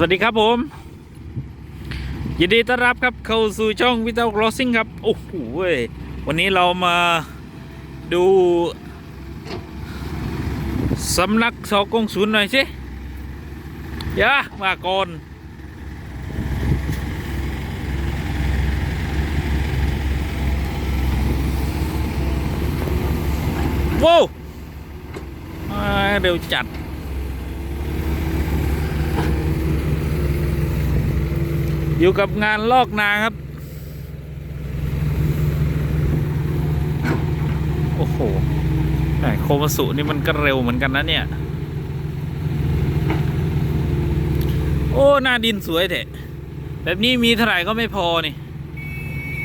สวัสดีครับผม ยินดีต้อนรับครับเข้าสู่ช่องวิตา c รอสซิ่งครับ โอ้โหเว้ยวันนี้เรามาดูสำนักสอกงศูนย์หน่อยสิยะมาก่อนว้าวเร็วจัด อยู่กับงานลอกนาครับ โอ้โหแหม่โคมาสุนี่มันก็เร็วเหมือนกันนะเนี่ย โอ้ หน้าดินสวยเถอะแบบนี้มีเท่าไหร่ก็ไม่พอนี่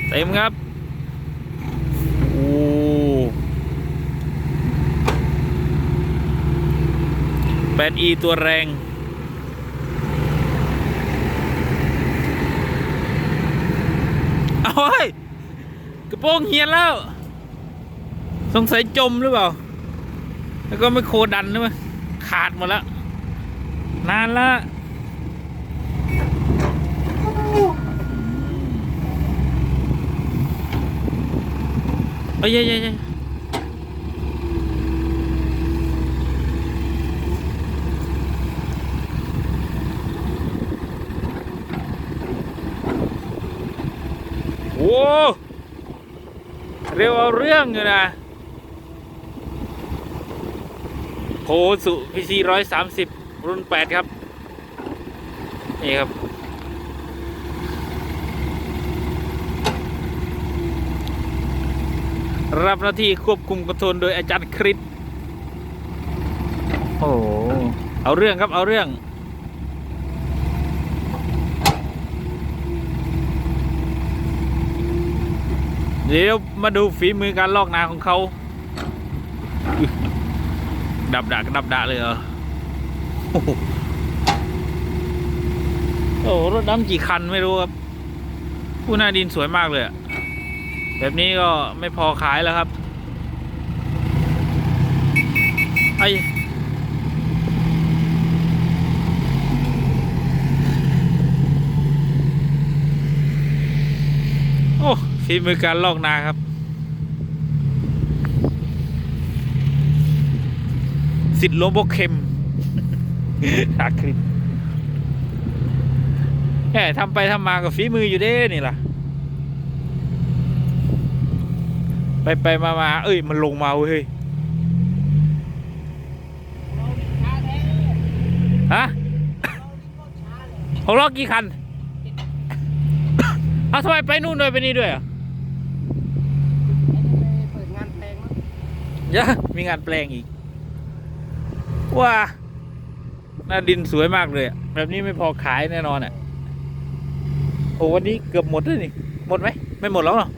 เต็มครับ โอ้แปดอีตัวแรง โอ้ยกระโปรงเฮียนแล้ว สงสัยจมหรือเปล่า แล้วก็ไม่โคดันด้วยขาดหมดแล้ว นานละเอ้ยเย้ยเย้ยเย้ยโอ้ เร็วเอาเรื่องอยู่นะโคสุพีซีร้อยสามสิบรุ่นแปดครับ นี่ครับ รับหน้าที่ควบคุมคอนโทรลโดยอาจารย์คริสโอ้เอาเรื่องครับเอาเรื่อง เดี๋ยวมาดูฝีมือการลอกนาของเขา ดับดะดับดะเลยเหรอ โอ้รถดำกี่คันไม่รู้ครับ ผู้หน้าดินสวยมากเลยอะแบบนี้ก็ไม่พอขายแล้วครับ ไอโอ้ ฝีมือการลอกนาครับ สิทธิ์หลวงพ่อเข็มอาคริตแหมทำไปทำมากับฝีมืออยู่เด้นี่ล่ะ ไปไปมามาเอ้ย มันลงมาเว้ยฮะของลอกกี่คัน เอาทำไมไปนู่นด้วยไปนี่ด้วยอะ เปิดงานเพลงมั้ง ยะมีงานแปลงอีก ว้าหน้าดินสวยมากเลยอะแบบนี้ไม่พอขายแน่นอนอะ โอ้วันนี้เกือบหมดเลยนี่ หมดไหม ไม่หมดแล้วเหรอ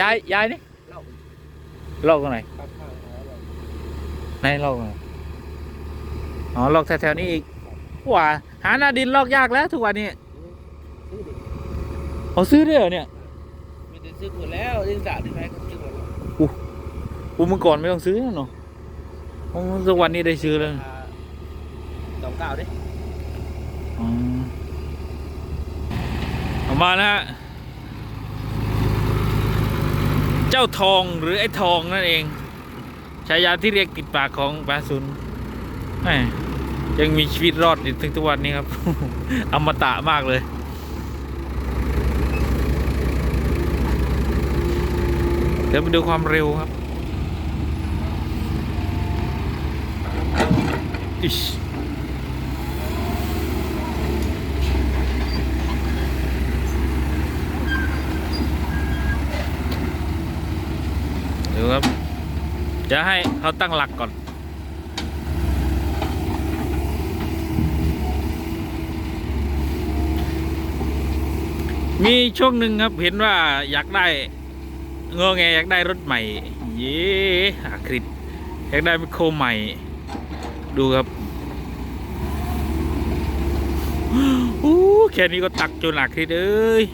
ย้ายย้ายนี่เล่าลอกตรงไหนข้างๆแล้วเราไหนลอกตรงไหนอ๋อลอกแถวๆนี้อีกว้าหาหน้าดินลอกยากแล้วทุกวันนี้ซื้อดิเอาซื้อได้เหรอเนี่ย มีแต่ซื้อหมดแล้วยิงสาที่ไหนก็ซื้อหมดแล้ว อูเมื่อก่อนไม่ต้องซื้อนะเนาะโอ้ทุกวันนี้ได้ซื้อแล้วสองเก้าดิอ๋อเอามานะฮะ เจ้าทองหรือไอ้ทองนั่นเองฉายาที่เรียกติดปากของปาซุนแหมยังมีชีวิตรอดอยู่ถึงทุกวันนี้ครับ อมตะมากเลยเดี๋ยวมาดูความเร็วครับ อิชดูครับจะให้เขาตั้งหลักก่อน มีช่วงหนึ่งครับเห็นว่าอยากได้งอแงอยากได้รถใหม่ เย้อาคริตอยากได้มคโครใหม่ ดูครับโอ้แค่นี้ก็ตักจนอาคริตเอ้ย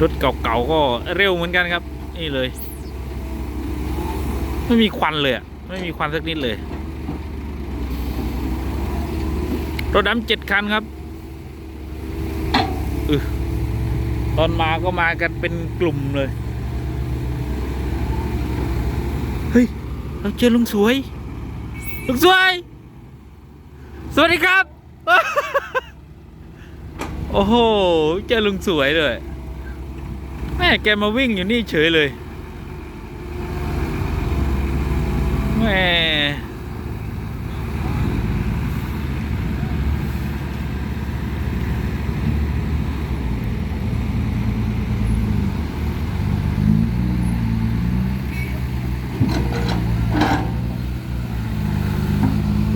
รถเก่าๆก็เร็วเหมือนกันครับ นี่เลย ไม่มีควันเลยอะไม่มีควันสักนิดเลย รถดำเจ็ดคันครับออตอนมาก็มากันเป็นกลุ่มเลย เฮ้ย เราเจอลุงสวย ลุงสวย สวัสดีครับ โอ้โห เจอลุงสวยเลย แม่แกมาวิ่งอยู่นี่เฉยเลย แม่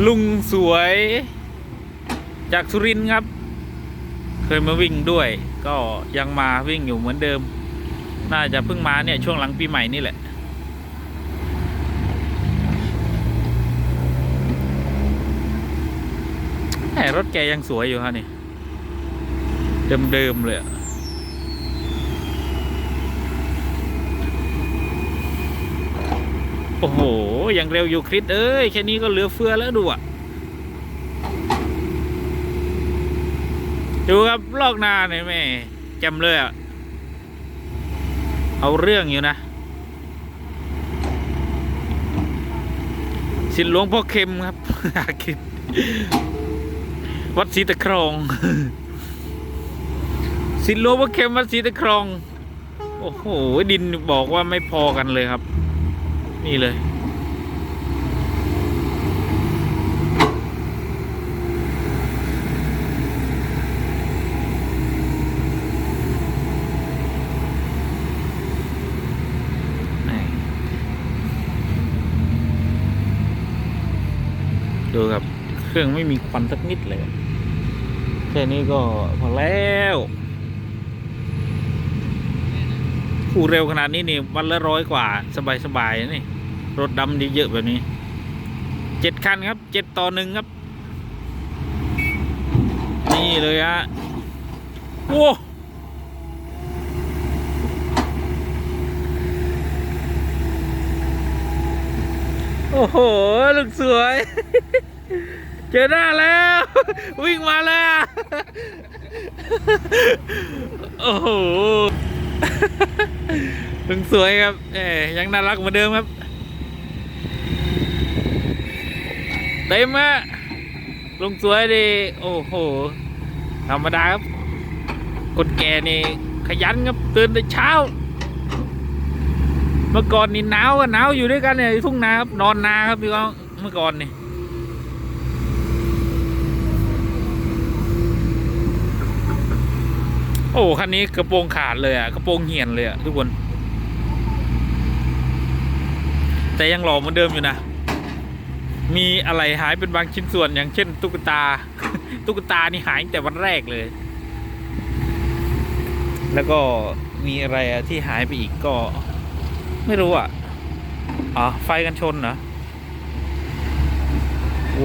ลุงสวยจากสุรินทร์ครับ เคยมาวิ่งด้วย ก็ยังมาวิ่งอยู่เหมือนเดิม น่าจะเพิ่งมาเนี่ยช่วงหลังปีใหม่นี่แหละ แหมรถแกยังสวยอยู่ฮะนี่ เดิมๆเลยอะ โอ้โห ยังเร็วอยู่คริสเอ้ย แค่นี้ก็เหลือเฟือแล้วดูอะ ดูครับลอกหนาเนี่ยแม่จำเลยอะ เอาเรื่องอยู่นะ สินหลวงพ่อเข็มครับคิดวัดศรีตะครองสินหลวงพ่อเข็มวัดศรีตะครอง โอ้โห ดินบอกว่าไม่พอกันเลยครับ นี่เลย ดูครับ เครื่องไม่มีควันสักนิดเลยแค่นี้ก็พอแล้วคู่เร็วขนาดนี้นี่วันละร้อยกว่า สบายๆนี่ รถดำเยอะแบบนี้เจ็ดคันครับเจ็ดต่อหนึ่งครับ นี่เลยฮะโอ้โอ้โห ลูกสวย เจอหน้าแล้ว วิ่งมาแล้วโอ้โหลุงสวยครับเอ้ยยังน่ารักเหมือนเดิมครับ เต็มอะลงสวยดิโอ้โห ธรรมดาครับ คนแก่นี่ขยันครับตื่นแต่เช้า เมื่อก่อนนี่หนาวอะหนาวอยู่ด้วยกันเนี่ยทุ่งนาครับนอนนาครับพี่ก้องเมื่อก่อนนี่โอ้คันนี้กระโปรงขาดเลยอะกระโปรงเหี่ยนเลยอะทุกคน แต่ยังหล่อเหมือนเดิมอยู่นะ มีอะไรหายเป็นบางชิ้นส่วนอย่างเช่น ตุ๊กตา ตุ๊กตานี่หายตั้งแต่วันแรกเลย แล้วก็มีอะไรที่หายไปอีกก็ ไม่รู้อะอ๋อไฟกันชนเหรอ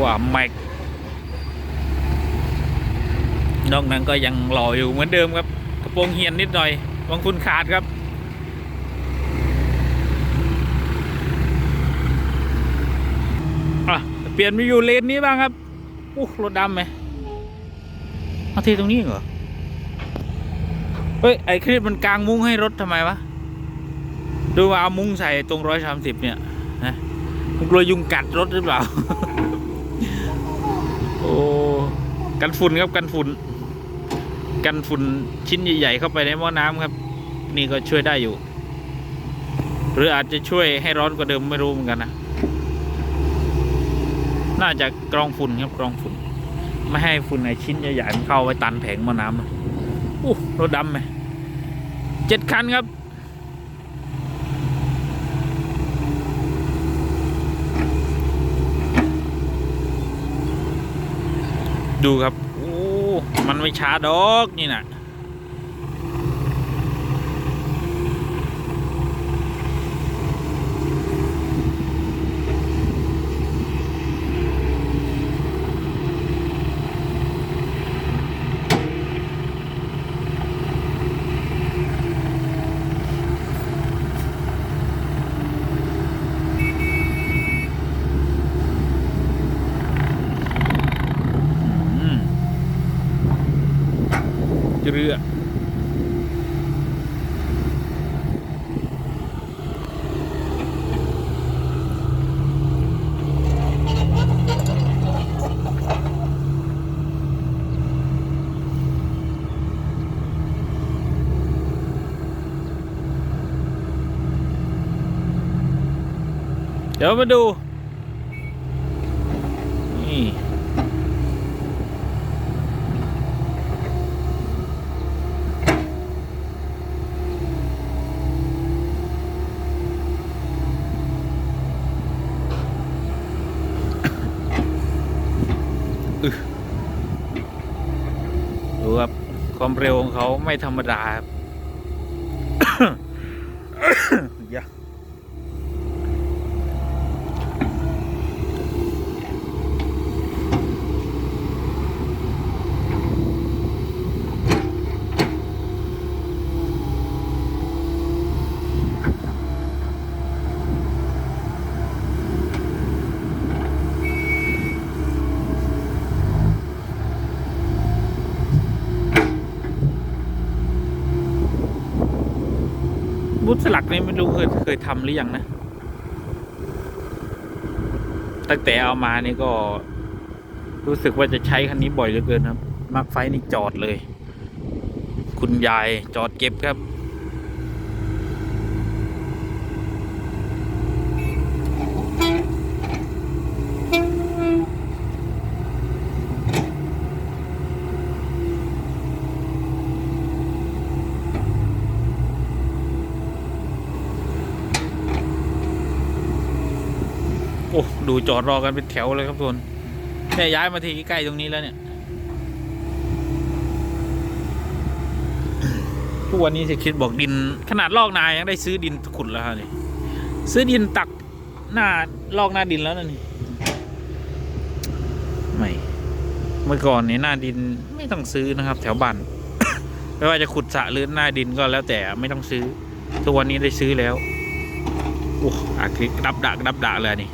ว่าแม็กนอกนั้นก็ยังหล่ออยู่เหมือนเดิมครับ กระโปรงเหียนนิดหน่อยบางคุณขาดครับ อะ เปลี่ยนมาอยู่เลนนี้บ้างครับอู้รถดำไหมเอาทีตรงนี้เหรอ เฮ้ย ไอ้คลิปมันกลางมุ้งให้รถทำไมวะ ดูว่าเอามุ้งใส่ตรงร้อยสามสิบเนี่ยนะมันกลัวยุงกัดรถหรือเปล่า โอ้ กันฝุ่นครับกันฝุ่น กันฝุ่นชิ้นใหญ่ๆเข้าไปในหม้อน้ำครับ นี่ก็ช่วยได้อยู่ หรืออาจจะช่วยให้ร้อนกว่าเดิมไม่รู้เหมือนกันนะ น่าจะกรองฝุ่นครับกรองฝุ่น ไม่ให้ฝุ่นในชิ้นใหญ่ๆมันเข้าไปตันแผงมอน้ำอู้รถดำไหมเจ็ดคันครับดูครับ โอ้ มันไม่ช้าดอกนี่นะอืม เรือ เดี๋ยวมาดู นี่ ดูครับ ความเร็วของเขาไม่ธรรมดาครับ สลักนี่ไม่รู้เคยเคยทำหรือยังนะ ตั้งแต่เอามานี่ก็ รู้สึกว่าจะใช้คันนี้บ่อยเหลือเกินครับ มักไฟนี่จอดเลย คุณยายจอดเก็บครับ ดูจอดรอกันเป็นแถวเลยครับทุกคนเนี่ยย้ายมาที่ใกล้ตรงนี้แล้วเนี่ย ทุกวันนี้จะคิดบอกดิน ขนาดลอกนายังได้ซื้อดินขุดแล้วฮะนี่ซื้อดินตักหน้าลอกหน้าดินแล้วนะนี่ไม่เมื่อก่อนนี่หน้าดินไม่ต้องซื้อนะครับ แถวบ้านไม่ว่าจะขุดสระหรือหน้าดินก็แล้วแต่ไม่ต้องซื้อ ทุกวันนี้ได้ซื้อแล้วโอ้อาคลิกดับดักดับดักเลยนี่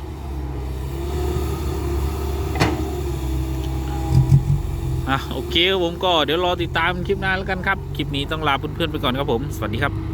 อะโอเคครับผมก็เดี๋ยวรอติดตามคลิปหน้าแล้วกันครับ คลิปนี้ต้องลาเพื่อนๆไปก่อนครับผม สวัสดีครับ